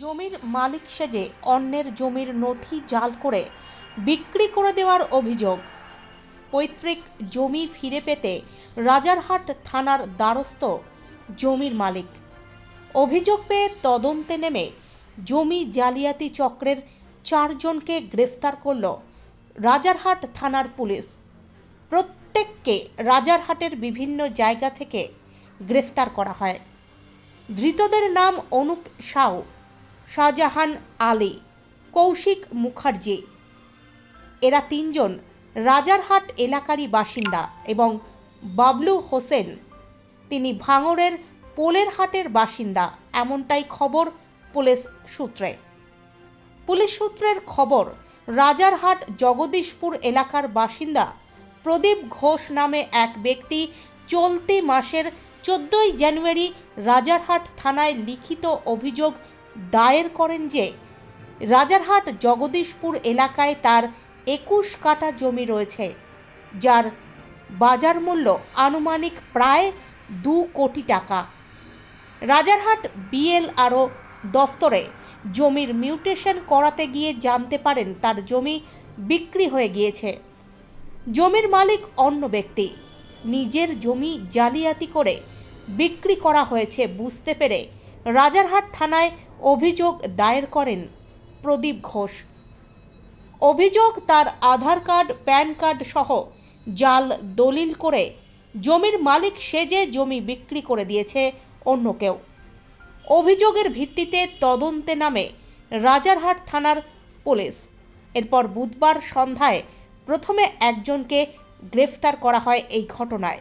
জমির মালিক সেজে অন্যের জমির নথি জাল করে বিক্রি করে দেওয়ার অভিযোগ। পৈতৃক জমি ফিরে পেতে রাজারহাট থানার দ্বারস্থ জমির মালিক। অভিযোগ পেয়ে তদন্তে নেমে জমি জালিয়াতি চক্রের চারজনকে গ্রেফতার করল রাজারহাট থানার পুলিশ। প্রত্যেককে রাজারহাটের বিভিন্ন জায়গা থেকে গ্রেফতার করা হয়। ধৃতদের নাম অনুপ সাউ শাহজাহান আলী, কৌশিক মুখার্জি। এরা তিনজন রাজারহাট এলাকারই বাসিন্দা এবং বাবলু হোসেন। তিনি ভাঙড়ের পোলের হাটের বাসিন্দা, এমনটাই খবর পুলিশ সূত্রে। পুলিশ সূত্রের খবর, রাজারহাট জগদীশপুর এলাকার বাসিন্দা প্রদীপ ঘোষ নামে এক ব্যক্তি চলতি মাসের চোদ্দোই জানুয়ারি রাজারহাট থানায় লিখিত অভিযোগ দায়ের করেন যে, রাজারহাট জগদীশপুর এলাকায় তার একুশ কাটা জমি রয়েছে, যার বাজার মূল্য আনুমানিক প্রায় দু কোটি টাকা। রাজারহাট বিএলআরও দফতরে জমির মিউটেশন করাতে গিয়ে জানতে পারেন তার জমি বিক্রি হয়ে গিয়েছে। জমির মালিক অন্য ব্যক্তি। নিজের জমি জালিয়াতি করে বিক্রি করা হয়েছে বুঝতে পেরে রাজারহাট থানায় অভিযোগ দায়ের করেন প্রদীপ ঘোষ। অভিযোগ তার আধার কার্ড, প্যান কার্ড সহ জাল দলিল করে জমির মালিক সেজে জমি বিক্রি করে দিয়েছে অন্য কেউ। অভিযোগের ভিত্তিতে তদন্তে নামে রাজারহাট থানার পুলিশ। এরপর বুধবার সন্ধ্যায় প্রথমে একজনকে গ্রেফতার করা হয় এই ঘটনায়।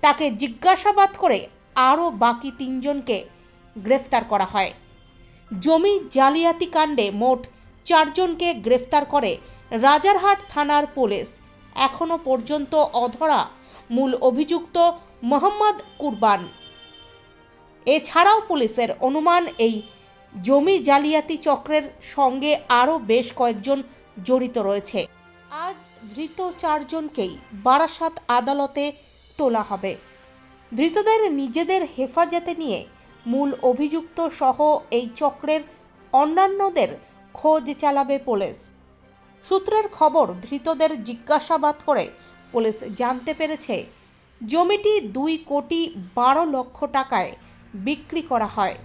তাকে জিজ্ঞাসাবাদ করে আরও বাকি তিনজনকে গ্রেফতার করা হয়। জমি জালিয়াতি কাণ্ডে মোট চারজনকে গ্রেফতার করে রাজারহাট থানার পুলিশ। এখনও পর্যন্ত অধরা মূল অভিযুক্ত মোহাম্মদ কুরবান। এছাড়াও পুলিশের অনুমান, এই জমি জালিয়াতি চক্রের সঙ্গে আরও বেশ কয়েকজন জড়িত রয়েছে। আজ ধৃত চারজনকেই বারাসাত আদালতে তোলা হবে। ধৃতদের নিজেদের হেফাজতে নিয়ে মূল অভিযুক্ত সহ এই চক্রের অন্যান্যদের খোঁজ চালাবে পুলিশ। সূত্রের খবর, ধৃতদের জিজ্ঞাসাবাদ করে পুলিশ জানতে পেরেছে, জমিটি দুই কোটি বারো লক্ষ টাকায় বিক্রি করা হয়।